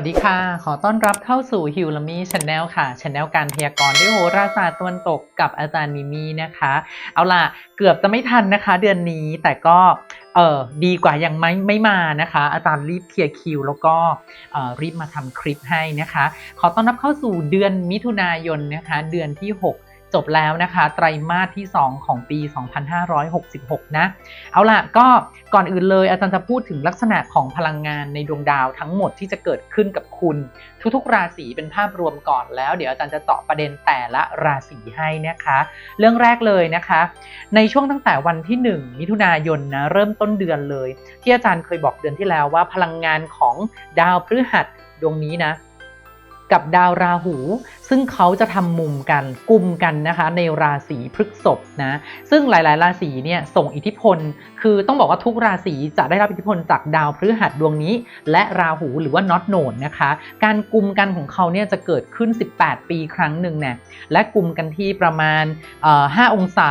สวัสดีค่ะ ขอต้อนรับเข้าสู่ฮิวลามีช n แนลค่ะช n แนลการพยากรณ์ด้วยโหราศาสตร์ตะวันตกกับอาจารย์มิมี่นะคะ เอาล่ะ เกือบจะไม่ทันนะคะ เดือนนี้แต่ก็เออดีกว่ายังไม่ไม่มานะคะ อาจารย์รีบเคลียร์คิวแล้วก็เออรีบมาทำคลิปให้นะคะ ขอต้อนรับเข้าสู่เดือนมิถุนายนนะคะ เดือนที่ 6จบแล้วนะคะ ไตรมาสที่ 2 ของปี 2566 นะ เอาล่ะ ก็ ก่อนอื่นเลยอาจารย์จะพูดถึงลักษณะของพลังงานในดวงดาวทั้งหมดที่จะเกิดขึ้นกับคุณ ทุกๆ ราศีเป็นภาพรวมก่อนแล้ว เดี๋ยวอาจารย์จะเจาะประเด็นแต่ละราศีให้นะคะ เรื่องแรกเลยนะคะ ในช่วงตั้งแต่วันที่ 1 มิถุนายนนะเริ่มต้นเดือนเลย ที่อาจารย์เคยบอกเดือนที่แล้วว่าพลังงานของดาวพฤหัสดวงนี้นะ กับดาวราหู ซึ่งเขาจะทำมุมกันกลุ่มกันนะคะ ในราศีพฤษภนะซึ่งหลายๆ ราศีเนี่ยส่งอิทธิพล คือต้องบอกว่าทุกราศีจะได้รับอิทธิพลจากดาวพฤหัสดวงนี้ และราหูหรือว่าน็อตโนดนะคะ การกลุ่มกันของเขาเนี่ยจะเกิดขึ้น 18 ปีครั้งหนึ่งเนี่ยและกลุ่มกันที่ประมาณ 5 องศา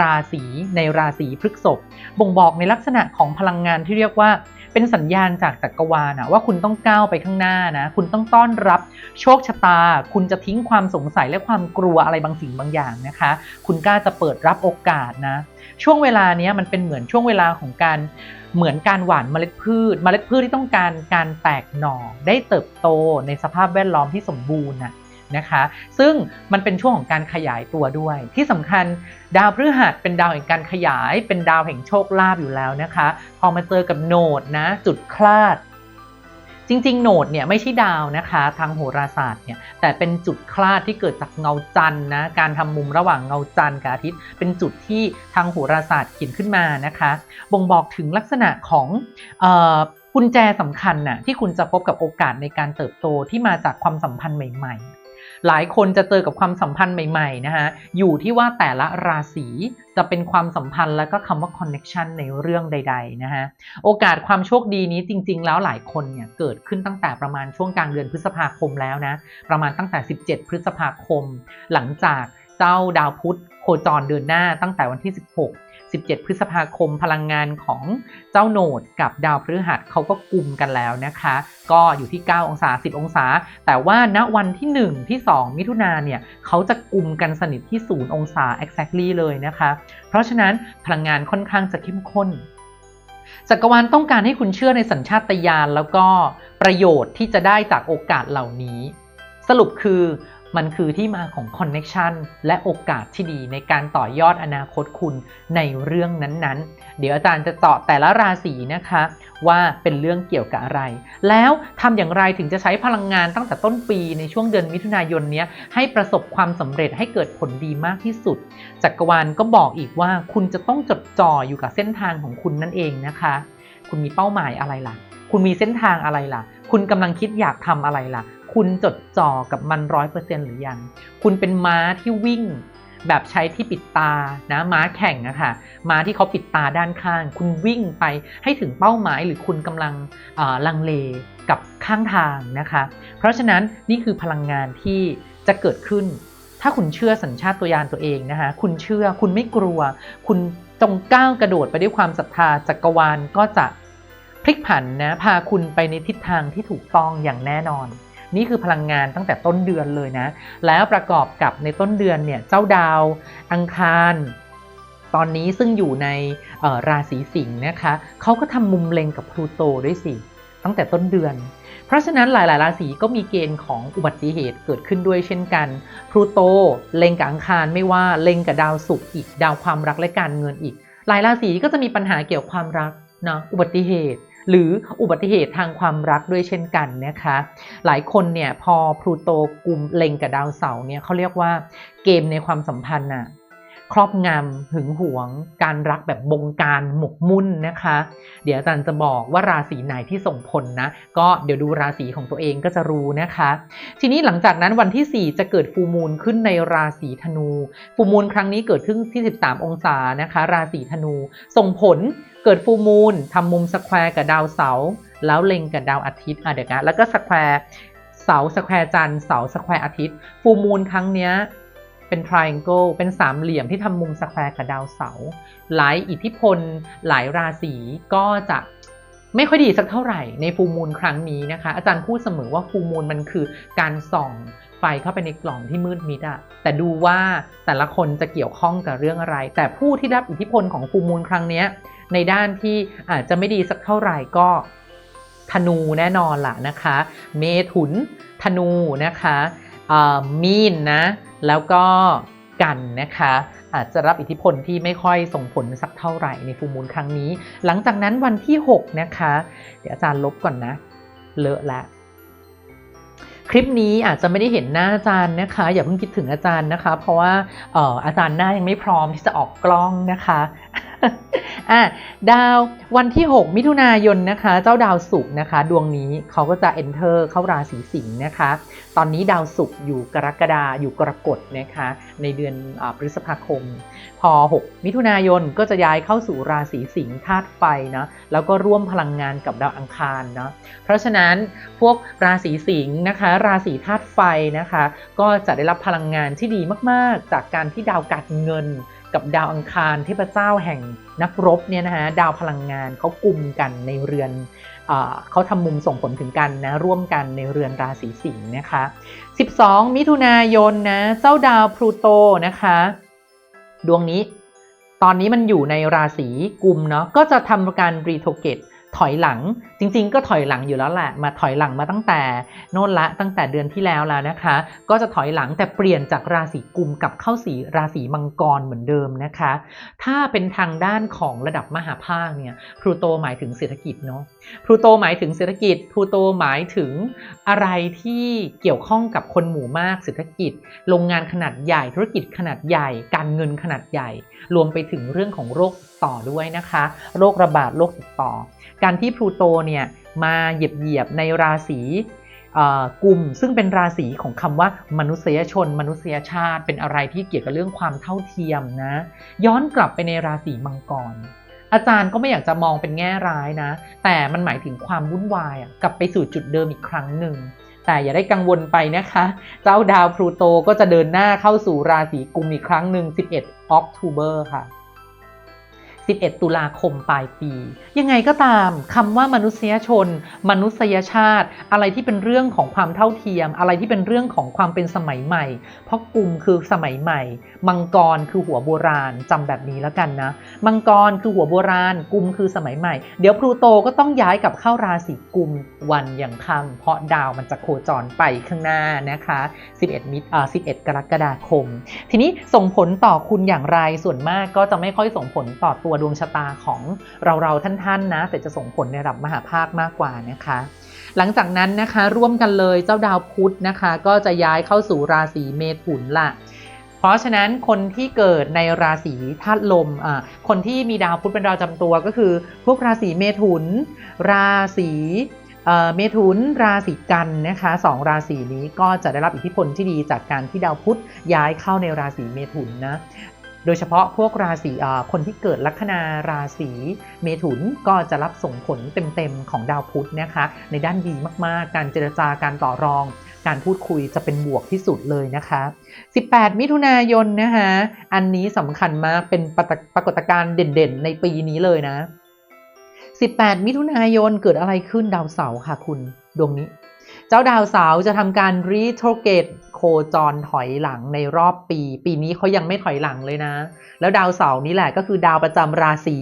ราศีในราศีพฤษภบ่งบอกในลักษณะของพลังงานที่เรียกว่า เป็นสัญญาณจากจักรวาลนะว่าคุณต้องก้าวไปข้างหน้านะ คุณต้องต้อนรับโชคชะตา คุณจะทิ้งความสงสัยและความกลัวอะไรบางสิ่งบางอย่างนะคะ คุณกล้าจะเปิดรับโอกาสนะ ช่วงเวลานี้มันเป็นเหมือนช่วงเวลาของการเหมือนการหว่านเมล็ดพืช เมล็ดพืชที่ต้องการการแตกหน่อได้เติบโตในสภาพแวดล้อมที่สมบูรณ์นะ นะคะ ซึ่งมันเป็นช่วงของการขยายตัวด้วย ที่สำคัญดาวพฤหัสเป็นดาวแห่งการขยาย เป็นดาวแห่งโชคลาภอยู่แล้วนะคะ พอมาเจอกับโนดนะ จุดคลาด จริงๆ โนดเนี่ยไม่ใช่ดาวนะคะ ทางโหราศาสตร์เนี่ยแต่เป็นจุดคลาดที่เกิดจากเงาจันทร์นะการทำมุมระหว่างเงาจันทร์กับอาทิตย์ เป็นจุดที่ทางโหราศาสตร์เขียนขึ้นมานะคะ บ่งบอกถึงลักษณะของกุญแจสำคัญน่ะที่คุณจะพบกับโอกาสในการเติบโตที่มาจากความสัมพันธ์ใหม่ ๆ หลายคนจะเจอกับความสัมพันธ์ใหม่ๆนะคะอยู่ที่ว่าแต่ละราศีจะเป็นความสัมพันธ์แล้วก็คำว่า connection ในเรื่องใด ๆ นะคะโอกาสความโชคดีนี้จริง ๆ แล้วหลายคนเนี่ยเกิดขึ้นตั้งแต่ประมาณช่วงกลางเดือนพฤษภาคมแล้วนะ ประมาณตั้งแต่ 17 พฤษภาคม หลังจากเจ้าดาวพุธโคจรเดินหน้าตั้งแต่วันที่ 16 17 พฤษภาคมพลังงานของเจ้าโนดกับดาวพฤหัสเขาก็กลุ่มกันแล้วนะคะ ก็อยู่ที่ 9 องศา 10 องศา แต่ว่าณวันที่ 1 ที่ 2 มิถุนาเนี่ยเขาจะกลุ่มกันสนิทที่ 0 องศา exactly เลยนะคะ เพราะฉะนั้นพลังงานค่อนข้างจะเข้มข้นจักรวาลต้องการให้คุณเชื่อในสัญชาตญาณแล้วก็ประโยชน์ที่จะได้จากโอกาสเหล่านี้ สรุปคือ มันคือที่มาของคอนเน็ชันและโอกาสที่ดีในการต่อยอดอนาคตคุณในเรื่องนั้นๆ เดี๋ยวอาจารย์จะเจาะแต่ละราศีนะคะ ว่าเป็นเรื่องเกี่ยวกับอะไร แล้วทำอย่างไรถึงจะใช้พลังงานตั้งแต่ต้นปีในช่วงเดือนมิถุนายนนี้ให้ประสบความสำเร็จให้เกิดผลดีมากที่สุด จักรวาลก็บอกอีกว่าคุณจะต้องจดจ่ออยู่กับเส้นทางของคุณนั่นเองนะคะ คุณมีเป้าหมายอะไรล่ะ คุณมีเส้นทางอะไรล่ะ คุณกำลังคิดอยากทำอะไรล่ะ คุณจดจ่อกับมันร้อยเปอร์เซ็นหรือยัง คุณเป็นม้าที่วิ่ง แบบใช้ที่ปิดตานะม้าแข่งอะค่ะม้าที่เขาปิดตาด้านข้าง คุณวิ่งไปให้ถึงเป้าหมายหรือคุณกำลังลังเลกับข้างทางนะคะ เพราะฉะนั้นนี่คือพลังงานที่จะเกิดขึ้น ถ้าคุณเชื่อสัญชาตญาณตัวเองนะคะ คุณเชื่อคุณไม่กลัว คุณจงก้าวกระโดดไปด้วยความศรัทธาจักรวาลก็จะ พลิกผันนะพาคุณไปในทิศทางที่ถูกต้องอย่างแน่นอน นี่คือพลังงานตั้งแต่ต้นเดือนเลยนะ แล้วประกอบกับในต้นเดือนเนี่ยเจ้าดาว อังคาร ตอนนี้ซึ่งอยู่ในออราศีสิงห์นะคะเขาก็ทำมุมเล็งกับพลูโตด้วยสิ ตั้งแต่ต้นเดือน เพราะฉะนั้นหลาย ๆ ราศีก็มีเกณฑ์ของอุบัติเหตุเกิดขึ้นด้วยเช่นกันพลูโตเล็งกับอังคารไม่ว่าเล็งกับดาวศุกร์อีก ดาวความรักและการเงินอีก หลายราศีก็จะมีปัญหาเกี่ยวกับความรักนะอุบัติเหตุ หรืออุบัติเหตุทางความรักด้วยเช่นกันนะคะ หลายคนเนี่ยพอพลูโตกลุ่มเล็งกับดาวเสาร์เนี่ยเขาเรียกว่าเกมในความสัมพันธ์อะ ครอบงำหึงหวง การรักแบบบงการหมกมุ่นนะคะ เดี๋ยวอาจารย์จะบอกว่าราศีไหนที่ส่งผลนะ ก็เดี๋ยวดูราศีของตัวเองก็จะรู้นะคะ ทีนี้หลังจากนั้นวันที่ 4 จะเกิดฟูมูลขึ้นในราศีธนู ฟูมูลครั้งนี้เกิดขึ้นที่ 13 องศานะคะ ราศีธนู ส่งผลเกิดฟูมูลทำมุมสแควร์กับดาวเสาร์แล้วเล็งกับดาวอาทิตย์อะเดี๋ยวนะแล้วก็สแควร์เสาสแควร์จันทร์เสาสแควร์อาทิตย์ ฟูมูลครั้งเนี้ย เป็น triangle เป็นสามเหลี่ยมที่ทำมุมสแควร์กับดาวเสาร์หลายอิทธิพล หลายราศีก็จะไม่ค่อยดีสักเท่าไหร่ในฟูมูลครั้งนี้นะคะ อาจารย์พูดเสมอว่าฟูมูลมันคือการส่องไฟเข้าไปในกล่องที่มืดมิดอะแต่ดูว่าแต่ละคนจะเกี่ยวข้องกับเรื่องอะไร แต่ผู้ที่รับอิทธิพลของฟูมูลครั้งนี้ในด้านที่อาจจะไม่ดีสักเท่าไหร่ก็ธนูแน่นอนล่ะนะคะ เมถุนธนูนะคะ มีนนะ แล้วก็กันนะคะอาจจะรับอิทธิพลที่ไม่ค่อยส่งผลสักเท่าไหร่ในฟูมูลครั้งนี้ หลังจากนั้นวันที่ 6 นะคะ เดี๋ยวอาจารย์ลบก่อนนะ เลอะละ คลิปนี้อาจจะไม่ได้เห็นหน้าอาจารย์นะคะ อย่าเพิ่งคิดถึงอาจารย์นะคะ เพราะว่าอาจารย์หน้ายังไม่พร้อมที่จะออกกล้องนะคะ อะดาววันที่ 6 มิถุนายนนะคะ เจ้าดาวศุกร์นะคะ ดวงนี้เขาก็จะ enter เข้าราศีสิงห์นะคะ ตอนนี้ดาวศุกร์อยู่กรกฎาอยู่กรกฎนะคะ ในเดือนอพฤษภาคม พอ 6 มิถุนายนก็จะย้ายเข้าสู่ราศีสิงห์ธาตุไฟนะแล้วก็ร่วมพลังงานกับดาวอังคารเนาะเพราะฉะนั้นพวกราศีสิงห์นะคะ ราศีธาตุไฟนะคะ ก็จะได้รับพลังงานที่ดีมาก ๆ จากการที่ดาวการเงิน กับดาวอังคารเทพเจ้าแห่งนักรบเนี่ยนะฮะดาวพลังงานเขากลุ่มกันในเรือนเขาทำมุมส่งผลถึงกันนะร่วมกันในเรือนราศีสิงห์นะคะ 12 มิถุนายนนะเจ้าดาวพลูโตนะคะ ดวงนี้ตอนนี้มันอยู่ในราศีกุมเนาะก็จะทำการรีโทเกต ถอยหลังจริงๆ ก็ถอยหลังอยู่แล้วแหละมาถอยหลังมาตั้งแต่โน่นละตั้งแต่เดือนที่แล้วแล้วนะคะ ก็จะถอยหลังแต่เปลี่ยนจากราศีกุมกับเข้าสีราศีมังกรเหมือนเดิมนะคะ ถ้าเป็นทางด้านของระดับมหาภาคเนี่ยพลูโตหมายถึงเศรษฐกิจเนาะพลูโตหมายถึงเศรษฐกิจพลูโตหมายถึงอะไรที่เกี่ยวข้องกับคนหมู่มากเศรษฐกิจ โรงงานขนาดใหญ่ธุรกิจขนาดใหญ่ การเงินขนาดใหญ่ รวมไปถึงเรื่องของโรคต่อด้วยนะคะ โรคระบาดโรคติดต่อการที่พลูโตเนี่ยมาเหยียบเหยียบในราศีกลุ่มซึ่งเป็นราศีของคำว่ามนุษยชน มนุษยชาติ เป็นอะไรที่เกี่ยวกับเรื่องความเท่าเทียมนะ ย้อนกลับไปในราศีมังกร อาจารย์ก็ไม่อยากจะมองเป็นแง่ร้ายนะ แต่มันหมายถึงความวุ่นวายกลับไปสู่จุดเดิมอีกครั้งหนึ่งแต่อย่าได้กังวลไปนะคะ เจ้าดาวพลูโตก็จะเดินหน้าเข้าสู่ราศีกุมอีกครั้งหนึ่ง11ออกทูเบอร์ค่ะ 11 ตุลาคมปลายปี ยังไงก็ตามคำว่ามนุษยชน มนุษยชาติ อะไรที่เป็นเรื่องของความเท่าเทียม อะไรที่เป็นเรื่องของความเป็นสมัยใหม่ เพราะกลุ่มคือสมัยใหม่ มังกรคือหัวโบราณจำแบบนี้แล้วกันนะ มังกรคือหัวโบราณกลุ่มคือสมัยใหม่ เดี๋ยวพลูโตก็ต้องย้ายกลับเข้าราศีกุมวันอย่างค่ำเพราะดาวมันจะโคจรไปข้างหน้านะคะ 11 มิถุอ่า11 กรกฎาคม ทีนี้ส่งผลต่อคุณอย่างไรส่วนมากก็จะไม่ค่อยส่งผลต่อตัวดวงชะตาของเราเราๆท่านๆนะแต่จะส่งผลในระดับมหาภาคมากกว่านะคะ หลังจากนั้นนะคะร่วมกันเลยเจ้าดาวพุธนะคะ ก็จะย้ายเข้าสู่ราศีเมถุนละเพราะฉะนั้นคนที่เกิดในราศีธาตุลมอ่าคนที่มีดาวพุธเป็นดาวจำตัวก็คือ พวกราศีเมถุน ราศีเมถุนราศีกันนะคะสองราศีนี้ก็จะได้รับอิทธิพลที่ดีจากการที่ดาวพุธย้ายเข้าในราศีเมถุนนะ โดยเฉพาะพวกราศีคนที่เกิดลัคนาราศีเมถุนก็จะรับส่งผลเต็มๆของดาวพุธนะคะ ในด้านดีมากๆ การเจรจาการต่อรอง การพูดคุยจะเป็นบวกที่สุดเลยนะคะ 18 มิถุนายนนะคะอันนี้สำคัญมากเป็นปรากฏการณ์เด่นๆ ในปีนี้เลยนะ 18 มิถุนายนเกิดอะไรขึ้นดาวเสาร์ค่ะคุณดวงนี้ จ้าดาวเสาจะทำการรีโทรเกตโคจรถอยหลังในรอบปี ปีนี้เขายังไม่ถอยหลังเลยนะ แล้วดาวเสาร์นี้แหละก็คือดาวประจำราศี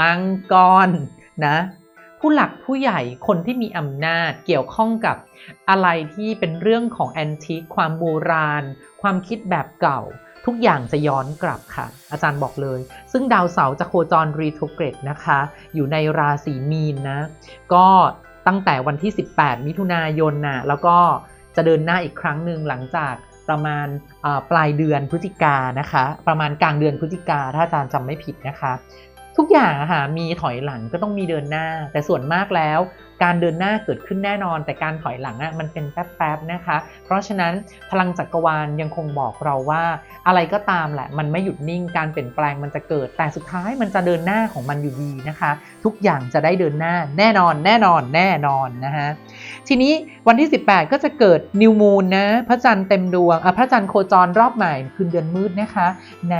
มังกรนะผู้หลักผู้ใหญ่คนที่มีอำนาจเกี่ยวข้องกับอะไรที่เป็นเรื่องของแอนทิคความโบราณ ความคิดแบบเก่า ทุกอย่างจะย้อนกลับค่ะ อาจารย์บอกเลย ซึ่งดาวเสาร์จะโคจรรีโทรเกรดนะคะ อยู่ในราศีมีนนะ ก็ ตั้งแต่วันที่ 18 มิถุนายนน่ะแล้วก็จะเดินหน้าอีกครั้งหนึ่งหลังจากประมาณปลายเดือนพฤศจิกานะคะ ประมาณกลางเดือนพฤศจิกาถ้าอาจารย์จำไม่ผิดนะคะ ทุกอย่างอะค่ะมีถอยหลังก็ต้องมีเดินหน้า แต่ส่วนมากแล้ว การเดินหน้าเกิดขึ้นแน่นอน แต่การถอยหลังอะมันเป็นแป๊บๆนะคะ เพราะฉะนั้นพลังจักรวาลยังคงบอกเราว่า อะไรก็ตามแหละ มันไม่หยุดนิ่งการเปลี่ยนแปลงมันจะเกิด แต่สุดท้ายมันจะเดินหน้าของมันอยู่ดีนะคะ ทุกอย่างจะได้เดินหน้าแน่นอน แน่นอน แน่นอนนะคะทีนี้วันที่ 18 ก็จะเกิดนิวมูนนะพระจันทร์เต็มดวงอะพระจันทร์โคจรรอบใหม่คืนเดือนมืดนะคะ ใน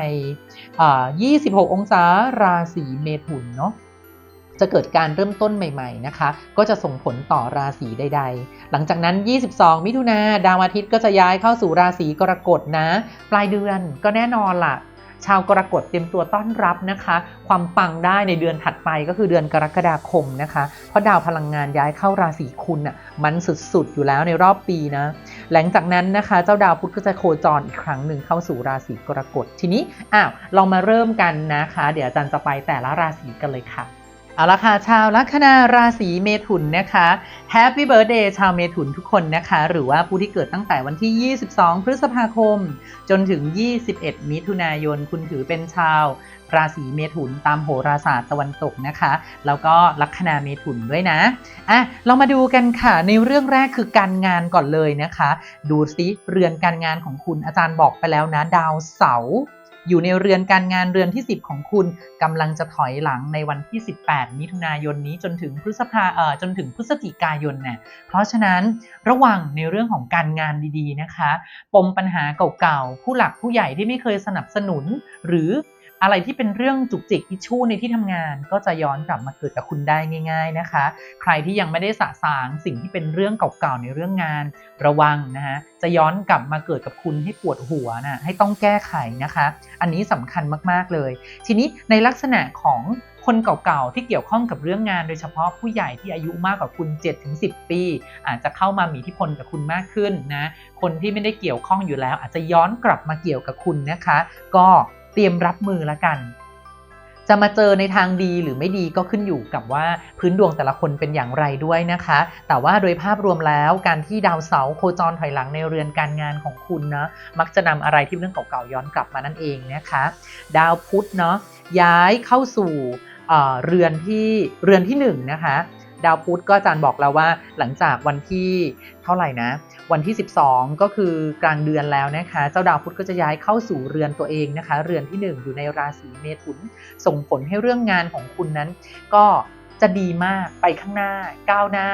อ่า26 องศาราศีเมถุนเนาะ จะเกิดการเริ่มต้นใหม่ๆนะคะ ก็จะส่งผลต่อราศีใด ๆ หลังจากนั้น 22 มิถุนาดาวอาทิตย์ก็จะย้ายเข้าสู่ราศีกรกฎนะ ปลายเดือนก็แน่นอนล่ะชาวกรกฎเตรียมตัวต้อนรับนะคะ ความปังได้ในเดือนถัดไปก็คือเดือนกรกฎาคมนะคะ เพราะดาวพลังงานย้ายเข้าราศีคุณอะมันสุดๆอยู่แล้วในรอบปีนะ หลังจากนั้นนะคะ เจ้าดาวพุธก็จะโคจรอีกครั้งหนึ่งเข้าสู่ราศีกรกฎทีนี้อ้าวเรามาเริ่มกันนะคะ เดี๋ยวอาจารย์จะไปแต่ละราศีกันเลยค่ะ เอาละค่ะชาวลัคนาราศีเมถุนนะคะแฮปปี้เบิร์ a เดย์ชาวเมถุนทุกคนนะคะ หรือว่าผู้ที่เกิดตั้งแต่วันที่ 22 พฤษภาคม จนถึง 21 มิถุนายน คุณถือเป็นชาวราศีเมถุนตามโหราศาสตร์ตะวันตกนะคะ แล้วก็ลัคนาเมถุนด้วยนะอะเรามาดูกันค่ะในเรื่องแรกคือการงานก่อนเลยนะคะ ดูซิเรือนการงานของคุณอาจารย์บอกไปแล้วนะ ดาวเสาร์ อยู่ในเรือนการงานเรือนที่ 10 ของคุณกำลังจะถอยหลังในวันที่ 18 มิถุนายนนี้จนถึงพฤษภาเอ่อจนถึงพฤศจิกายนเนี่ยเพราะฉะนั้นระวังในเรื่องของการงานดีๆนะคะ ปมปัญหาเก่าๆผู้หลักผู้ใหญ่ที่ไม่เคยสนับสนุนหรือ อะไรที่เป็นเรื่องจุกจิกอิชชูในที่ทำงาน ก็จะย้อนกลับมาเกิดกับคุณได้ง่าย ๆนะคะ ใครที่ยังไม่ได้สะสางสิ่งที่เป็นเรื่องเก่าๆในเรื่องงาน ระวังนะคะจะย้อนกลับมาเกิดกับคุณให้ปวดหัวนะให้ต้องแก้ไขนะคะ อันนี้สำคัญมากๆเลย ทีนี้ในลักษณะของคนเก่าๆ ที่เกี่ยวข้องกับเรื่องงานโดยเฉพาะผู้ใหญ่ที่อายุมากกว่าคุณ 7-10 ปี อาจจะเข้ามามีอิทธิพลกับคุณมากขึ้นนะ คนที่ไม่ได้เกี่ยวข้องอยู่แล้ว อาจจะย้อนกลับมาเกี่ยวกับคุณนะคะ ก็ ตรียมรับมือละกัน จะมาเจอในทางดีหรือไม่ดีก็ขึ้นอยู่กับว่าพื้นดวงแต่ละคนเป็นอย่างไรด้วยนะคะ แต่ว่าโดยภาพรวมแล้วการที่ดาวเสาร์โคจรถอยหลังในเรือนการงานของคุณนะมักจะนำอะไรที่เป็นเรื่องเก่าๆย้อนกลับมานั่นเองนะคะ ดาวพุธเนาะย้ายเข้าสู่เอ่อเรือนที่เรือนที่หนึ่งนะคะดาวพุธก็อาจารย์บอกแล้วว่าหลังจากวันที่เท่าไหร่นะ วันที่ 12 ก็คือกลางเดือนแล้วนะคะ เจ้าดาวพุธก็จะย้ายเข้าสู่เรือนตัวเองนะคะ เรือนที่ 1 อยู่ในราศีเมถุน ส่งผลให้เรื่องงานของคุณนั้น ก็จะดีมากไปข้างหน้าก้าวหน้า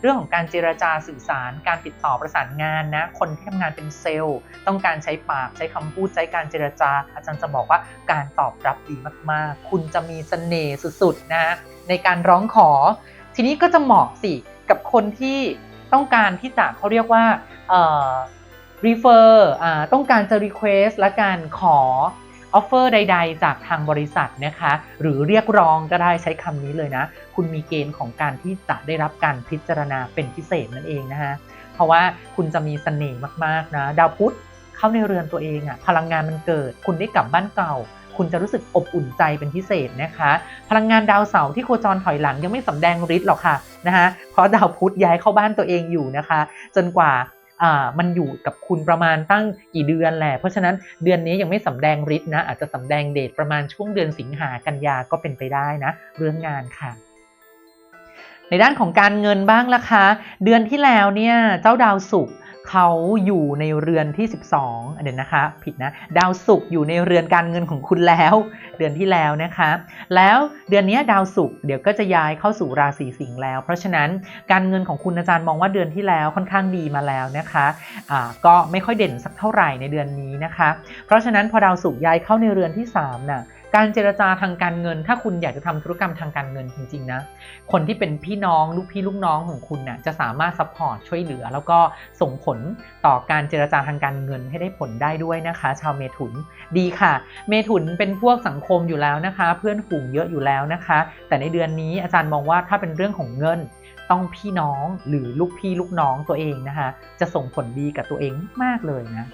เรื่องของการเจรจาสื่อสาร การติดต่อประสานงานนะคนที่ทำงานเป็นเซลล์ ต้องการใช้ปากใช้คำพูดใช้การเจรจา อาจารย์จะบอกว่าการตอบรับดีมากๆ คุณจะมีเสน่ห์สุดๆนะในการร้องขอ ทีนี้ก็จะเหมาะสิกับคนที่ ต้องการที่จะเขาเรียกว่า refer ต้องการจะ request และการขอ offer ใด ๆ จากทางบริษัทนะคะ หรือเรียกร้องก็ได้ใช้คำนี้เลยนะ คุณมีเกณฑ์ของการที่จะได้รับการพิจารณาเป็นพิเศษนั่นเองนะคะเพราะว่าคุณจะมีเสน่ห์มากๆนะ ดาวพุธเข้าในเรือนตัวเองอะพลังงานมันเกิด คุณได้กลับบ้านเก่า คุณจะรู้สึกอบอุ่นใจเป็นพิเศษนะคะ พลังงานดาวเสาร์ที่โคจรถอยหลังยังไม่สำแดงฤทธิ์หรอกค่ะนะคะเพราะดาวพุธย้ายเข้าบ้านตัวเองอยู่นะคะ จนกว่ามันอยู่กับคุณประมาณตั้งกี่เดือนแหละ เพราะฉะนั้นเดือนนี้ยังไม่สำแดงฤทธิ์นะ อาจจะสำแดงเดชประมาณช่วงเดือนสิงหากันยาก็เป็นไปได้นะ เรื่องงานค่ะ ในด้านของการเงินบ้างล่ะคะ เดือนที่แล้วเนี่ยเจ้าดาวศุกร์ เขาอยู่ในเรือนที่ 12เดี๋ยวนะคะ ผิดนะ ดาวศุกร์อยู่ในเรือนการเงินของคุณแล้ว เดือนที่แล้วนะคะ แล้วเดือนนี้ดาวศุกร์เดี๋ยวก็จะย้ายเข้าสู่ราศีสิงห์แล้ว เพราะฉะนั้นการเงินของคุณอาจารย์มองว่าเดือนที่แล้วค่อนข้างดีมาแล้วนะคะอ่าก็ไม่ค่อยเด่นสักเท่าไหร่ในเดือนนี้นะคะ เพราะฉะนั้นพอดาวศุกร์ย้ายเข้าในเรือนที่3น่ะ การเจรจาทางการเงิน ถ้าคุณอยากจะทำธุรกรรมทางการเงินจริงๆนะ คนที่เป็นพี่น้องลูกพี่ลูกน้องของคุณน่ะจะสามารถซัพพอร์ตช่วยเหลือ แล้วก็ส่งผลต่อการเจรจาทางการเงินให้ได้ผลได้ด้วยนะคะ ชาวเมถุนดีค่ะ เมถุนเป็นพวกสังคมอยู่แล้วนะคะ เพื่อนฝูงเยอะอยู่แล้วนะคะ แต่ในเดือนนี้อาจารย์มองว่าถ้าเป็นเรื่องของเงินต้องพี่น้องหรือลูกพี่ลูกน้องตัวเองนะคะ จะส่งผลดีกับตัวเองมากเลยนะ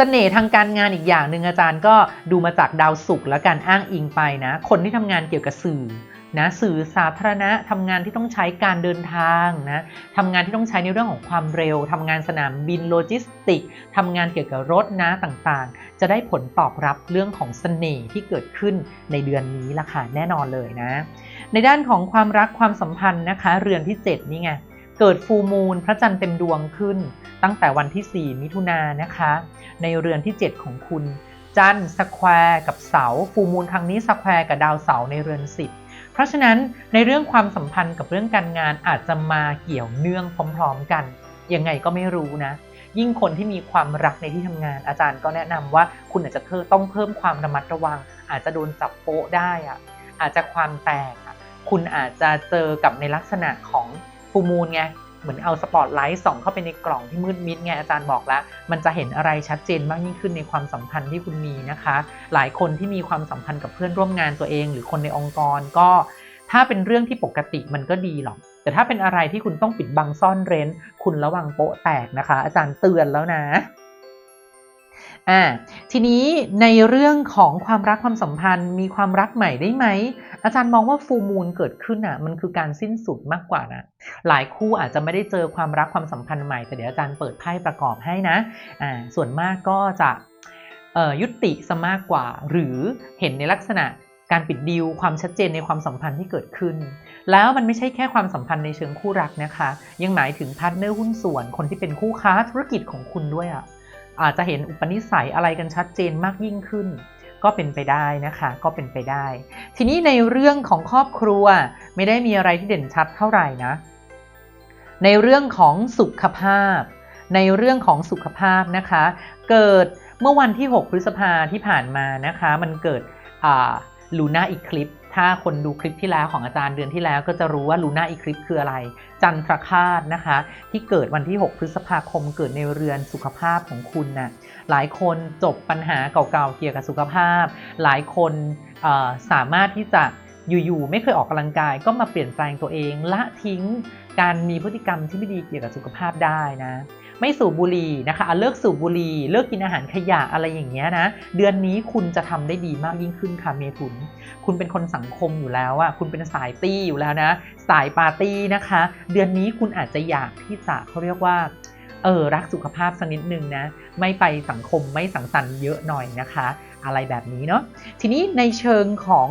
สน่ห์ทางการงานอีกอย่างหนึ่งอาจารย์ก็ดูมาจากดาวศุกร์และการอ้างอิงไปนะ คนที่ทำงานเกี่ยวกับสื่อนะสื่อสาธารณะทำงานที่ต้องใช้การเดินทางนะทำงานที่ต้องใช้ในเรื่องของความเร็วทำงานสนามบินโลจิสติกทำงานเกี่ยวกับรถนะต่างๆ จะได้ผลตอบรับเรื่องของเสน่ห์ที่เกิดขึ้นในเดือนนี้ล่ะค่ะแน่นอนเลยนะ ในด้านของความรักความสัมพันธ์นะคะ เรือนที่ 7 นี่ไง เกิดฟูมูลพระจันทร์เต็มดวงขึ้น ตั้งแต่วันที่ 4 มิถุนายนนะคะ ในเรือนที่ 7 ของคุณ จันทร์สแควร์กับเสาฟูมูลครั้งนี้สแควร์กับดาวเสาในเรือน 10 เพราะฉะนั้นในเรื่องความสัมพันธ์กับเรื่องการงานอาจจะมาเกี่ยวเนื่องพร้อมๆกัน ยังไงก็ไม่รู้นะ ยิ่งคนที่มีความรักในที่ทำงาน อาจารย์ก็แนะนำว่าคุณอาจจะต้องเพิ่มความระมัดระวัง อาจจะโดนจับโป๊ะได้อะอาจจะความแตกคุณอาจจะเจอกับในลักษณะของ ฟูมูลไงเหมือนเอาสปอตไลท์ส่องเข้าไปในกล่องที่มืดมิดไงอาจารย์บอกแล้ว มันจะเห็นอะไรชัดเจนมากยิ่งขึ้นในความสัมพันธ์ที่คุณมีนะคะ หลายคนที่มีความสัมพันธ์กับเพื่อนร่วมงานตัวเอง หรือคนในองค์กรก็ ถ้าเป็นเรื่องที่ปกติมันก็ดีหรอก แต่ถ้าเป็นอะไรที่คุณต้องปิดบังซ่อนเร้น คุณระวังโป๊ะแตกนะคะ อาจารย์เตือนแล้วนะ อ่าทีนี้ในเรื่องของความรักความสัมพันธ์ มีความรักใหม่ได้ไหม อาจารย์มองว่าฟูมูลเกิดขึ้นอะมันคือการสิ้นสุดมากกว่านะหลายคู่อาจจะไม่ได้เจอความรักความสัมพันธ์ใหม่แต่เดี๋ยวอาจารย์เปิดไพ่ประกอบให้นะอ่าส่วนมากก็จะยุติซะมากกว่า หรือเห็นในลักษณะการปิดดีลความชัดเจนในความสัมพันธ์ที่เกิดขึ้น แล้วมันไม่ใช่แค่ความสัมพันธ์ในเชิงคู่รักนะคะ ยังหมายถึงพาร์ทเนอร์หุ้นส่วนคนที่เป็นคู่ค้าธุรกิจของคุณด้วยอะ อาจจะเห็นอุปนิสัยอะไรกันชัดเจนมากยิ่งขึ้น ก็เป็นไปได้นะคะก็เป็นไปได้ ทีนี้ในเรื่องของครอบครัวไม่ได้มีอะไรที่เด่นชัดเท่าไหร่นะ ในเรื่องของสุขภาพ ในเรื่องของสุขภาพนะคะ เกิดเมื่อวันที่ 6 พฤษภาที่ผ่านมานะคะ มันเกิดลูน่าอีคลิป ถ้าคนดูคลิปที่แล้วของอาจารย์เดือนที่แล้วก็จะรู้ว่าลูน่าอีคลิปคืออะไร จันทรคาตนะคะ ที่เกิดวันที่ 6 พฤษภาคมเกิดในเรือนสุขภาพของคุณนะ่ะหลายคนจบปัญหาเก่าๆเกี่ยวกับสุขภาพ หลายคนสามารถที่จะอยู่ๆไม่เคยออกกำลังกายก็มาเปลี่ยนแปลงตัวเองละทิ้งการมีพฤติกรรมที่ไม่ดีเกี่ยวกับสุขภาพได้นะ ไม่สูบบุหรี่นะคะเลิกสูบบุหรี่เลิกกินอาหารขยะอะไรอย่างเงี้ยนะ เดือนนี้คุณจะทำได้ดีมากยิ่งขึ้นค่ะเมถุน คุณเป็นคนสังคมอยู่แล้วอะคุณเป็นสายตี้อยู่แล้วนะ สายปาร์ตี้นะคะ เดือนนี้คุณอาจจะอยากที่จะเขาเรียกว่าเออรักสุขภาพสักนิดนึงนะ ไม่ไปสังคมไม่สังสรรค์เยอะหน่อยนะคะ อะไรแบบนี้เนาะทีนี้ในเชิงของ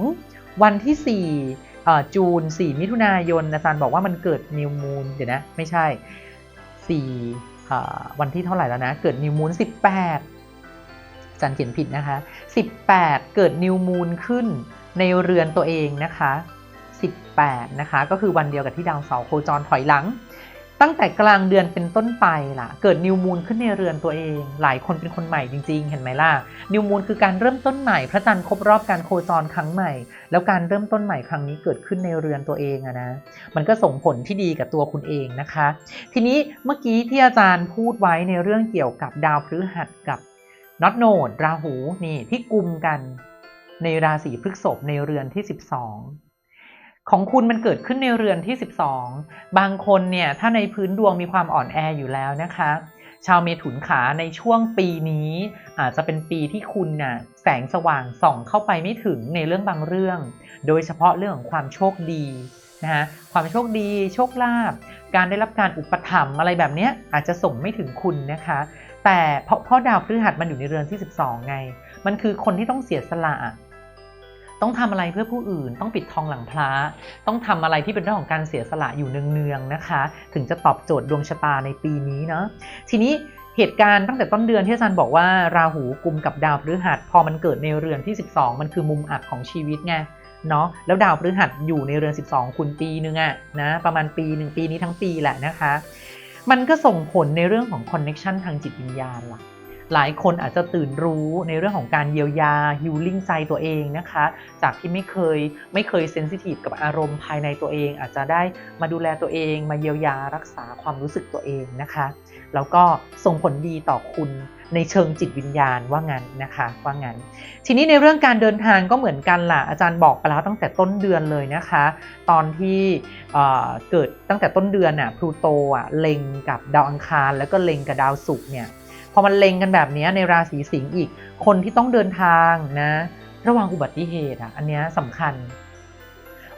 วันที่ 4 จูน 4 มิถุนายนอาจารย์บอกว่ามันเกิดนิวมูนเดี๋ยวนะ ไม่ใช่ 4 วันที่เท่าไหร่แล้วนะ เกิดนิวมูน18จันเขียนผิดนะคะ 18 เกิดนิวมูนขึ้นในเรือนตัวเองนะคะ 18 นะคะ ก็คือวันเดียวกับที่ดาวเสาร์โคจรถอยหลัง ตั้งแต่กลางเดือนเป็นต้นไปล่ะ เกิดนิวมูนขึ้นในเรือนตัวเอง หลายคนเป็นคนใหม่จริงๆ เห็นไหมล่ะ นิวมูนคือการเริ่มต้นใหม่ พระจันทร์ครบรอบการโคจรครั้งใหม่ แล้วการเริ่มต้นใหม่ครั้งนี้เกิดขึ้นในเรือนตัวเองอะนะ มันก็ส่งผลที่ดีกับตัวคุณเองนะคะ ทีนี้เมื่อกี้ที่อาจารย์พูดไว้ในเรื่องเกี่ยวกับดาวพฤหัสกับน็อตโนดราหูนี่ที่กลุ่มกันในราศีพฤษภในเรือนที่ 12 ของคุณมันเกิดขึ้นในเรือนที่ 12 บางคนเนี่ยถ้าในพื้นดวงมีความอ่อนแออยู่แล้วนะคะ ชาวเมถุนขาในช่วงปีนี้อาจจะเป็นปีที่คุณน่ะแสงสว่างส่องเข้าไปไม่ถึงในเรื่องบางเรื่อง โดยเฉพาะเรื่องของความโชคดีนะความโชคดีโชคลาภการได้รับการอุปถัมภ์อะไรแบบนี้อาจจะส่งไม่ถึงคุณนะคะ แต่เพราะเพราะดาวพฤหัสมันอยู่ในเรือนที่ 12 ไง มันคือคนที่ต้องเสียสละ ต้องทำอะไรเพื่อผู้อื่น ต้องปิดทองหลังพระต้องทำอะไรที่เป็นเรื่องของการเสียสละอยู่เนืองๆนะคะ ถึงจะตอบโจทย์ดวงชะตาในปีนี้เนาะทีนี้เหตุการณ์ตั้งแต่ต้นเดือนที่อาจารย์บอกว่าราหูกุมกับดาวพฤหัส พอมันเกิดในเรือนที่ 12 มันคือมุมอับของชีวิตไงเนาะแล้วดาวพฤหัสอยู่ในเรือน 12 คุณปีนึงอะนะประมาณปีหนึ่งปีนี้ทั้งปีแหละนะคะ มันก็ส่งผลในเรื่องของคอนเน็ชันทางจิตวิญญาณล่ะ หลายคนอาจจะตื่นรู้ในเรื่องของการเยียวยาฮิลลิ่งใจตัวเองนะคะ จากที่ไม่เคยไม่เคยเซนซิทีฟกับอารมณ์ภายในตัวเอง อาจจะได้มาดูแลตัวเอง มาเยียวยารักษาความรู้สึกตัวเองนะคะ แล้วก็ส่งผลดีต่อคุณในเชิงจิตวิญญาณว่างั้นนะคะว่างั้น ทีนี้ในเรื่องการเดินทางก็เหมือนกันล่ะอาจารย์บอกไปแล้วตั้งแต่ต้นเดือนเลยนะคะ ตอนที่เกิดตั้งแต่ต้นเดือนน่ะพลูโตอะเล็งกับดาวอังคาร แล้วก็เล็งกับดาวศุกร์เนี่ย พอมันเล็งกันแบบนี้ในราศีสิงห์อีก คนที่ต้องเดินทางนะ ระวังอุบัติเหตุอะอันนี้สำคัญ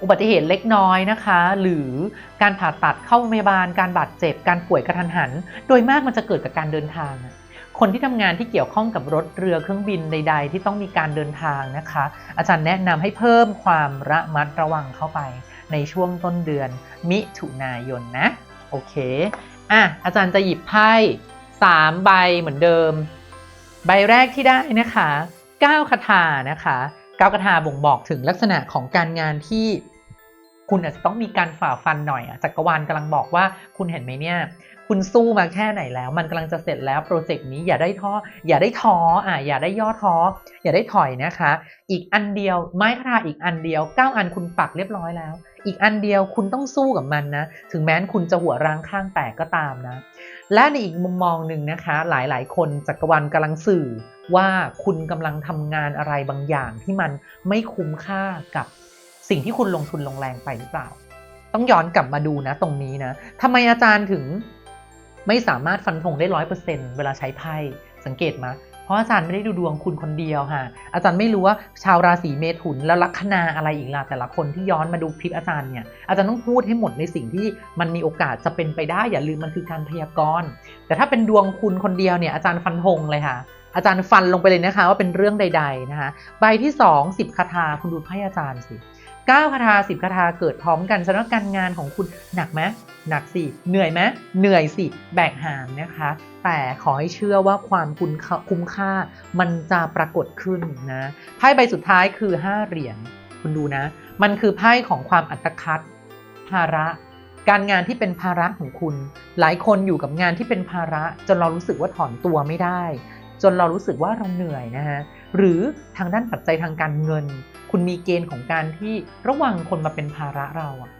อุบัติเหตุเล็กน้อยนะคะ หรือการผ่าตัดเข้าโรงพยาบาล การบาดเจ็บ การป่วยกระทันหัน โดยมากมันจะเกิดกับการเดินทาง คนที่ทำงานที่เกี่ยวข้องกับรถเรือเครื่องบินใด ๆ ที่ต้องมีการเดินทางนะคะ อาจารย์แนะนำให้เพิ่มความระมัดระวังเข้าไป ในช่วงต้นเดือนมิถุนายนนะ โอเคอะอาจารย์จะหยิบไพ่ 3 ใบเหมือนเดิม ใบแรกที่ได้นะคะ9คาถานะคะ9คาถาบ่งบอกถึงลักษณะของการงานที่คุณอาจจะต้องมีการฝ่าฟันหน่อยอะจักรวาลกำลังบอกว่าคุณเห็นไหมเนี่ย คุณสู้มาแค่ไหนแล้ว มันกำลังจะเสร็จแล้วโปรเจกต์นี้อย่าได้ท้ออย่าได้ท้ออะอย่าได้ย่อท้ออย่าได้ถอยนะคะ อีกอันเดียวไม้คาถาอีกอันเดียว9อันคุณปักเรียบร้อยแล้ว อีกอันเดียวคุณต้องสู้กับมันนะ ถึงแม้นคุณจะหัวร้างข้างแตกก็ตามนะ และในอีกมุมมองหนึ่งนะคะ หลายๆ คนจักรวาลกำลังสื่อว่าคุณกำลังทำงานอะไรบางอย่างที่มันไม่คุ้มค่ากับสิ่งที่คุณลงทุนลงแรงไปหรือเปล่า ต้องย้อนกลับมาดูนะตรงนี้นะทำไมอาจารย์ถึงไม่สามารถฟันธงได้ร้อยเปอร์เซ็นเวลาใช้ไพ่สังเกตไหม เพราะอาจารย์ไม่ได้ดูดวงคุณคนเดียวค่ะ อาจารย์ไม่รู้ว่าชาวราศีเมถุนแล้วลัคนาอะไรอีกล่ะแต่ละคนที่ย้อนมาดูคลิปอาจารย์เนี่ยอาจารย์ต้องพูดให้หมดในสิ่งที่มันมีโอกาสจะเป็นไปได้อย่าลืมมันคือการพยากรณ์ แต่ถ้าเป็นดวงคุณคนเดียวเนี่ยอาจารย์ฟันธงเลยค่ะอาจารย์ฟันลงไปเลยนะคะว่าเป็นเรื่องใด ๆนะคะ ใบที่ 2 10คาถาคุณดูไพ่อาจารย์สิ 9คาถา10คาถาเกิดพร้อมกันสำหรับการงานของคุณหนักไหมหนักสิเหนื่อยไหมเหนื่อยสิแบกหามนะคะ แต่ขอให้เชื่อว่าความคุณคุ้มค่ามันจะปรากฏขึ้นนะไพ่ใบสุดท้ายคือ 5 เหรียญคุณดูนะ มันคือไพ่ของความอัตคัดภาระการงานที่เป็นภาระของคุณ หลายคนอยู่กับงานที่เป็นภาระ จนเรารู้สึกว่าถอนตัวไม่ได้ จนเรารู้สึกว่าเราเหนื่อยนะฮะ หรือทางด้านปัจจัยทางการเงิน คุณมีเกณฑ์ของการที่ระวังคนมาเป็นภาระเราอะ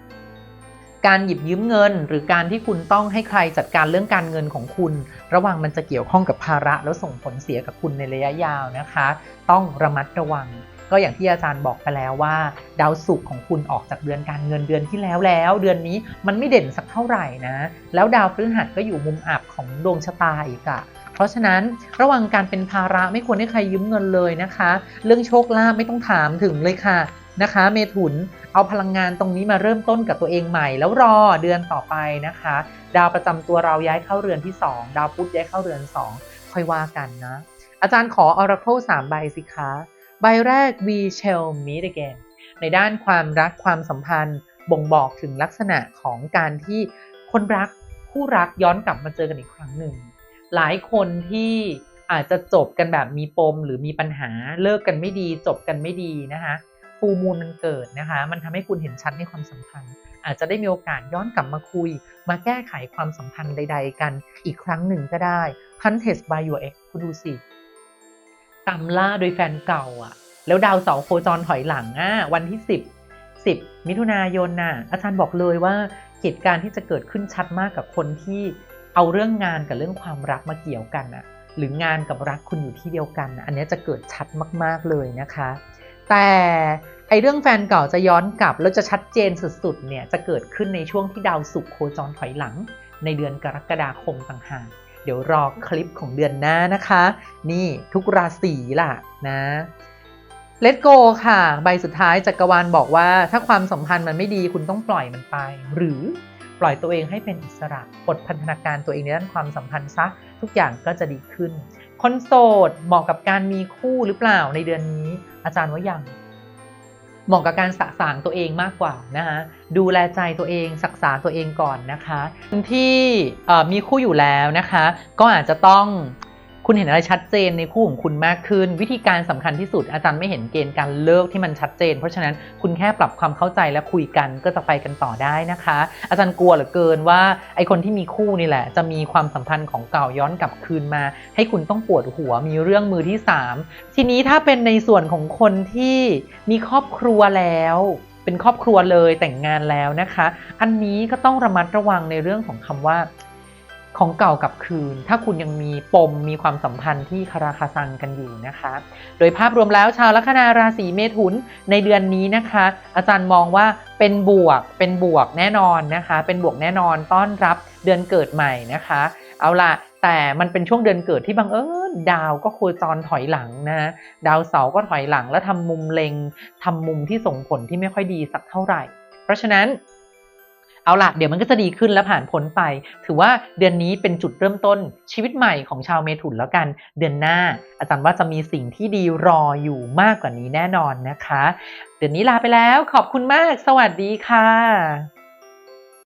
การหยิบยืมเงิน หรือการที่คุณต้องให้ใครจัดการเรื่องการเงินของคุณ ระวังมันจะเกี่ยวข้องกับภาระแล้วส่งผลเสียกับคุณในระยะยาวนะคะ ต้องระมัดระวัง ก็อย่างที่อาจารย์บอกไปแล้วว่า ดาวศุกร์ของคุณออกจากเดือนการเงินเดือนที่แล้วแล้ว เดือนนี้มันไม่เด่นสักเท่าไหร่นะ แล้วดาวพฤหัสก็อยู่มุมอับของดวงชะตาอีกอะ ราะฉะนั้นระวังการเป็นภาระไม่ควรให้ใครยืมเงินเลยนะคะ เรื่องโชคลาภไม่ต้องถามถึงเลยค่ะนะคะ เมถุนเอาพลังงานตรงนี้มาเริ่มต้นกับตัวเองใหม่ แล้วรอเดือนต่อไปนะคะ ดาวประจำตัวเราย้ายเข้าเรือนที่ 2 ดาวพุธย้ายเข้าเรือน 2 ค่อยว่ากันนะ อาจารย์ขอ Oracle 3 ใบสิคะ ใบแรก We shall meet again ในด้านความรักความสัมพันธ์ บ่งบอกถึงลักษณะของการที่คนรักคู่รักย้อนกลับมาเจอกันอีกครั้งหนึ่ง หลายคนที่อาจจะจบกันแบบมีปมหรือมีปัญหาเลิกกันไม่ดี จบกันไม่ดีนะคะฟูมูลมันเกิดนะคะ มันทำให้คุณเห็นชัดในความสัมพันธ์ อาจจะได้มีโอกาสย้อนกลับมาคุย มาแก้ไขความสัมพันธ์ใด ๆ กันอีกครั้งหนึ่งก็ได้ Hunted by your ex คุณดูสิตามล่าโดยแฟนเก่าอะ แล้วดาวเสาโคจรถอยหลังอะวันที่ 10 10 มิถุนายนน่ะอาจารย์บอกเลยว่าเหตุการณ์ที่จะเกิดขึ้นชัดมากกับคนที่ เอาเรื่องงานกับเรื่องความรักมาเกี่ยวกันอะหรืองานกับรักคุณอยู่ที่เดียวกัน อันนี้จะเกิดชัดมาก ๆเลยนะคะ แต่ไอเรื่องแฟนเก่าจะย้อนกลับแล้วจะชัดเจนสุดๆเนี่ยจะเกิดขึ้นในช่วงที่ดาวศุกร์โคจรถอยหลัง ในเดือนกรกฎาคมต่างหากเดี๋ยวรอคลิปของเดือนหน้านะคะ นี่ทุกราศีล่ะนะเลตโกค่ะ ใบสุดท้ายจักรวาลบอกว่า ถ้าความสัมพันธ์มันไม่ดีคุณต้องปล่อยมันไป หรือ ปล่อยตัวเองให้เป็นอิสระปลดพันธนาการตัวเองในด้านความสัมพันธ์ซะทุกอย่างก็จะดีขึ้น คนโสดเหมาะกับการมีคู่หรือเปล่าในเดือนนี้ อาจารย์ว่ายังเหมาะกับการสะสางตัวเองมากกว่านะคะดูแลใจตัวเองศึกษาตัวเองก่อนนะคะคนที่มีคู่อยู่แล้วนะคะ ก็อาจจะต้อง คุณเห็นอะไรชัดเจนในคู่ของคุณมากขึ้น วิธีการสำคัญที่สุดอาจารย์ไม่เห็นเกณฑ์การเลิกที่มันชัดเจน เพราะฉะนั้นคุณแค่ปรับความเข้าใจและคุยกันก็จะไปกันต่อได้นะคะ อาจารย์กลัวเหลือเกินว่าไอคนที่มีคู่นี่แหละ จะมีความสัมพันธ์ของเก่าย้อนกลับคืนมา ให้คุณต้องปวดหัวมีเรื่องมือที่สามทีนี้ถ้าเป็นในส่วนของคนที่มีครอบครัวแล้วเป็นครอบครัวเลยแต่งงานแล้วนะคะ อันนี้ก็ต้องระมัดระวังในเรื่องของคำว่า ของเก่ากลับคืน ถ้าคุณยังมีปมมีความสัมพันธ์ที่คาราคาซังกันอยู่นะคะ โดยภาพรวมแล้วชาวลัคนาราศีเมถุนในเดือนนี้นะคะ อาจารย์มองว่าเป็นบวกเป็นบวกแน่นอนนะคะ เป็นบวกแน่นอนต้อนรับเดือนเกิดใหม่นะคะ เอาล่ะแต่มันเป็นช่วงเดือนเกิดที่บังเอิญดาวก็โคจรถอยหลังนะ ดาวเสาร์ก็ถอยหลัง แล้วทำมุมเล็งทำมุมที่ส่งผลที่ไม่ค่อยดีสักเท่าไหร่ เพราะฉะนั้น เอาล่ะเดี๋ยวมันก็จะดีขึ้นและผ่านพ้นไป ถือว่าเดือนนี้เป็นจุดเริ่มต้นชีวิตใหม่ของชาวเมถุนแล้วกัน เดือนหน้า อาจารย์ว่าจะมีสิ่งที่ดีรออยู่มากกว่านี้แน่นอนนะคะ เดือนนี้ลาไปแล้วขอบคุณมาก สวัสดีค่ะ